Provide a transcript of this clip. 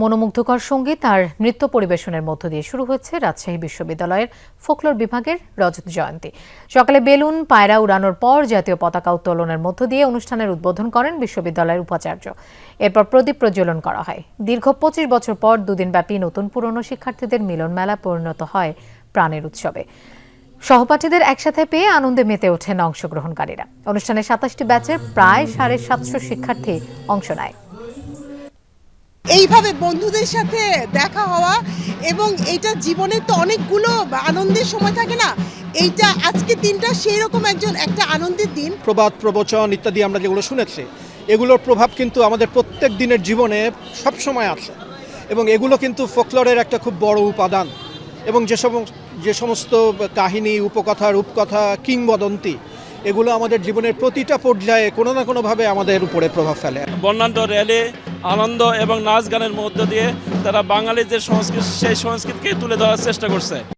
মনোমুগ্ধকর সংগীত আর নৃত্য পরিবেশনের মধ্য দিয়ে শুরু হয়েছে রাজশাহী বিশ্ববিদ্যালয়ের ফোকলোর বিভাগের রজত জয়ন্তী। সকালে বেলুন, পায়রা উড়ানোর পর জাতীয় পতাকা উত্তোলনের মধ্য দিয়ে অনুষ্ঠানের উদ্বোধন করেন বিশ্ববিদ্যালয়ের উপাচার্য। এরপর প্রদীপ প্রজ্বলন করা হয়। দীর্ঘ পঁচিশ বছর পর দুদিনব্যাপী নতুন পুরনো শিক্ষার্থীদের মিলন মেলা পরিণত হয় প্রাণের উৎসবে। সহপাঠীদের একসাথে পেয়ে আনন্দে মেতে ওঠেন অংশগ্রহণকারীরা। অনুষ্ঠানে সাতাশটি ব্যাচের প্রায় সাড়ে সাতশো শিক্ষার্থী অংশ নেয়। এইভাবে বন্ধুদের সাথে দেখা হওয়া এবং এইটা জীবনের তো অনেকগুলো আনন্দের সময় থাকে না, এইটা আজকের দিনটা সেই রকম একজন একটা আনন্দের দিন। প্রবাদ, প্রবচন ইত্যাদি আমরা যেগুলো শুনেছি, এগুলোর প্রভাব কিন্তু আমাদের প্রত্যেক দিনের জীবনে সব সময় আছে এবং এগুলো কিন্তু ফোকলরের একটা খুব বড় উপাদান এবং যে যে সমস্ত কাহিনী, উপকথা, রূপকথা, কিংবদন্তি এগুলো আমাদের জীবনের প্রতিটা পর্যায়ে কোনো না কোনোভাবে আমাদের উপরে প্রভাব ফেলে। বর্ণাঢ্য র্যালি, আনন্দ এবং নাচ গানের মধ্য দিয়ে তারা বাঙালির যে সংস্কৃতি, সেই সংস্কৃতিকে তুলে ধরার চেষ্টা করছে।